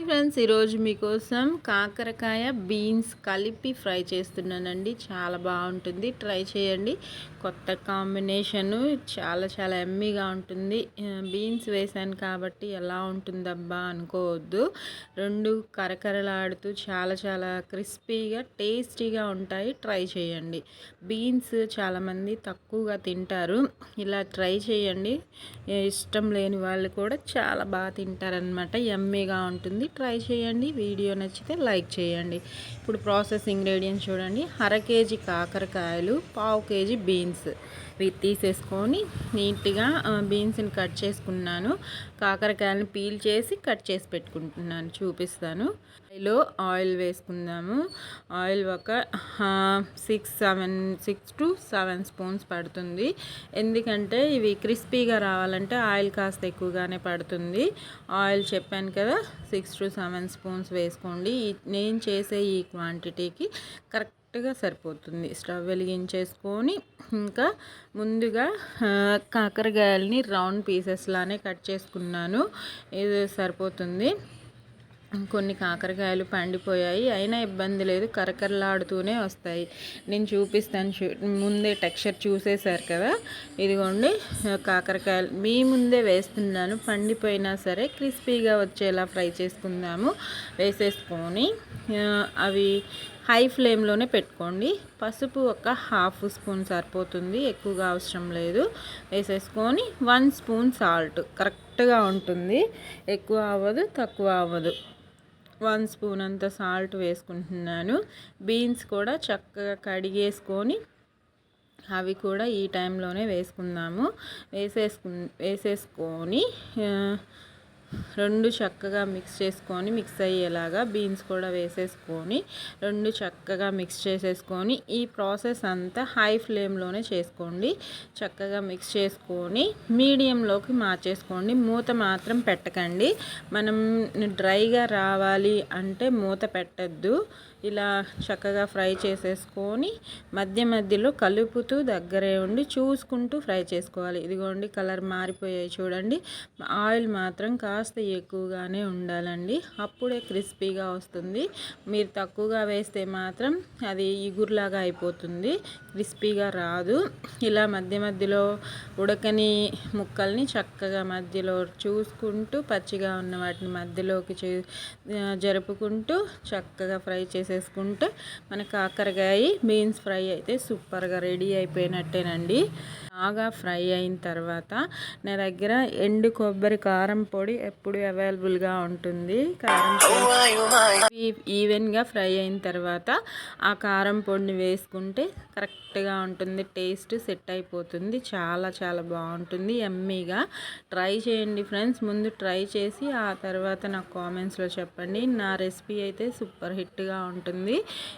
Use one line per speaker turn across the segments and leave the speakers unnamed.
Hi friends ఈరోజు మీకోసం కాకరకాయ బీన్స్ కలిపి ఫ్రై చేస్తున్నానండి. చాలా బాగుంటుంది. ట్రై చేయండి. కొత్త కాంబినేషను చాలా చాలా ఎమ్మీగా ఉంటుంది. బీన్స్ వేసాను కాబట్టి ఎలా ఉంటుందబ్బా అనుకోవద్దు. రెండు కరకరలాడుతూ చాలా చాలా క్రిస్పీగా టేస్టీగా ఉంటాయి. ట్రై చేయండి. బీన్స్ చాలామంది తక్కువగా తింటారు. ఇలా ట్రై చేయండి. ఇష్టం లేని వాళ్ళు కూడా చాలా బాగా తింటారనమాట ఎమ్మీగా ఉంటుంది. ట్రై చేయండి. వీడియో నచ్చితే లైక్ చేయండి. ఇప్పుడు ప్రాసెస్ ఇంగ్రీడియంట్స్ చూడండి. అర కేజీ కాకరకాయలు పావు కేజీ బీన్స్. బీన్స్. తీసేసుకొని నీట్గా బీన్స్ని కట్ చేసుకున్నాను. కాకరకాయలను పీల్ చేసి కట్ చేసి పెట్టుకుంటున్నాను చూపిస్తాను. ఆయిలో ఆయిల్ వేసుకుందాము. ఆయిల్ ఒక six seven six to seven spoons పడుతుంది. ఎందుకంటే ఇవి క్రిస్పీగా రావాలంటే ఆయిల్ కాస్త ఎక్కువగానే పడుతుంది. ఆయిల్ చెప్పాను కదా సిక్స్ టు సెవెన్ స్పూన్స్ వేసుకోండి. నేను చేసే ఈ క్వాంటిటీకి కరెక్ట్ కరెక్ట్గా సరిపోతుంది. స్టవ్ వెలిగించేసుకొని ఇంకా ముందుగా కాకరకాయలని రౌండ్ పీసెస్ లానే కట్ చేసుకున్నాను. ఇది సరిపోతుంది. కొన్ని కాకరకాయలు పండిపోయాయి. అయినా ఇబ్బంది లేదు. కరకరలాడుతూనే వస్తాయి. నేను చూపిస్తాను ముందే టెక్స్చర్ చూసేశారు కదా? ఇదిగోండి కాకరకాయలు. మీ ముందే వేస్తున్నాను. పండిపోయినా సరే క్రిస్పీగా వచ్చేలా ఫ్రై చేసుకుందాము. వేసేసుకొని అవి హై ఫ్లేమ్లోనే పెట్టుకోండి. పసుపు ఒక హాఫ్ స్పూన్ సరిపోతుంది ఎక్కువగా అవసరం లేదు. వేసేసుకొని వన్ స్పూన్ సాల్ట్ కరెక్ట్గా ఉంటుంది. ఎక్కువ అవ్వదు తక్కువ అవ్వదు. వన్ స్పూన్ అంత సాల్ట్ వేసుకుంటున్నాను. బీన్స్ కూడా చక్కగా కడిగేసుకొని అవి కూడా ఈ టైంలోనే వేసుకుందాము. వేసేసుకు వేసేసుకొని రెండు చక్కగా మిక్స్ చేసుకొని మిక్స్ అయ్యేలాగా బీన్స్ కూడా వేసేసుకొని రెండు చక్కగా మిక్స్ చేసేసుకొని ఈ ప్రాసెస్ అంతా హై ఫ్లేమ్లోనే చేసుకోండి. చక్కగా మిక్స్ చేసుకొని మీడియంలోకి మార్చేసుకోండి. మూత మాత్రం పెట్టకండి. మనం డ్రైగా రావాలి అంటే మూత పెట్టద్దు. ఇలా చక్కగా ఫ్రై చేసేసుకొని మధ్య మధ్యలో కలుపుతూ దగ్గరే ఉండి చూసుకుంటూ ఫ్రై చేసుకోవాలి. ఇదిగోండి కలర్ మారిపోయాయి చూడండి. ఆయిల్ మాత్రం కాస్త ఎక్కువగానే ఉండాలండి. అప్పుడే క్రిస్పీగా వస్తుంది. మీరు తక్కువగా వేస్తే మాత్రం అది ఇగురులాగా అయిపోతుంది. క్రిస్పీగా రాదు. ఇలా మధ్య మధ్యలో ఉడకని ముక్కల్ని చక్కగా మధ్యలో చూసుకుంటూ పచ్చిగా ఉన్న వాటిని మధ్యలోకి జరుపుకుంటూ చక్కగా ఫ్రై చేసేసుకుంటే మన కాకరకాయ బీన్స్ ఫ్రై అయితే సూపర్గా రెడీ అయిపోయినట్టేనండి. బాగా ఫ్రై అయిన తర్వాత నా దగ్గర ఎండు కొబ్బరి కారం పొడి ఎప్పుడు అవైలబుల్గా ఉంటుంది. కారం పొడి ఈవెన్గా ఫ్రై అయిన తర్వాత ఆ కారం పొడిని వేసుకుంటే కరెక్ట్గా ఉంటుంది. టేస్ట్ సెట్ అయిపోతుంది. చాలా చాలా బాగుంటుంది. ఎమ్మీగా ట్రై చేయండి ఫ్రెండ్స్. ముందు ట్రై చేసి ఆ తర్వాత నాకు కామెంట్స్లో చెప్పండి. నా రెసిపీ అయితే సూపర్ హిట్గా ఉంటుంది.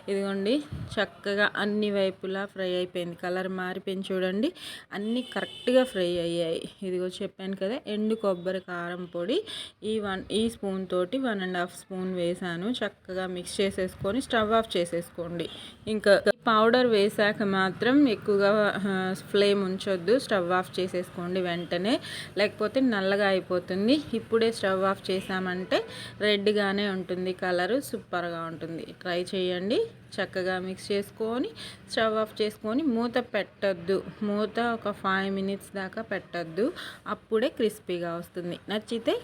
ఇదిగోండి చక్కగా అన్ని వైపులా ఫ్రై అయిపోయింది. కలర్ మారిపోయింది చూడండి. అన్నీ కరెక్ట్గా ఫ్రై అయ్యాయి. ఇదిగో చెప్పాను కదా ఎండు కొబ్బరి కారం పొడి. ఈ వన్ ఈ స్పూన్ తోటి వన్ అండ్ హాఫ్ స్పూన్ వేసాను. చక్కగా మిక్స్ చేసేసుకొని స్టవ్ ఆఫ్ చేసేసుకోండి. ఇంకా పౌడర్ వేసాక మాత్రం ఎక్కువగా ఫ్లేమ్ ఉంచొద్దు. స్టవ్ ఆఫ్ చేసేసుకోండి వెంటనే. లేకపోతే నల్లగా అయిపోతుంది. ఇప్పుడే స్టవ్ ఆఫ్ చేసామంటే రెడ్గానే ఉంటుంది కలరు. సూపర్గా ఉంటుంది. ట్రై చేయండి. చక్కగా మిక్స్ చేసుకొని స్టవ్ ఆఫ్ చేసుకొని మూత పెట్టద్దు. మూత ఒక ఫైవ్ మినిట్స్ దాకా పెట్టద్దు. అప్పుడే క్రిస్పీగా వస్తుంది. నచ్చితే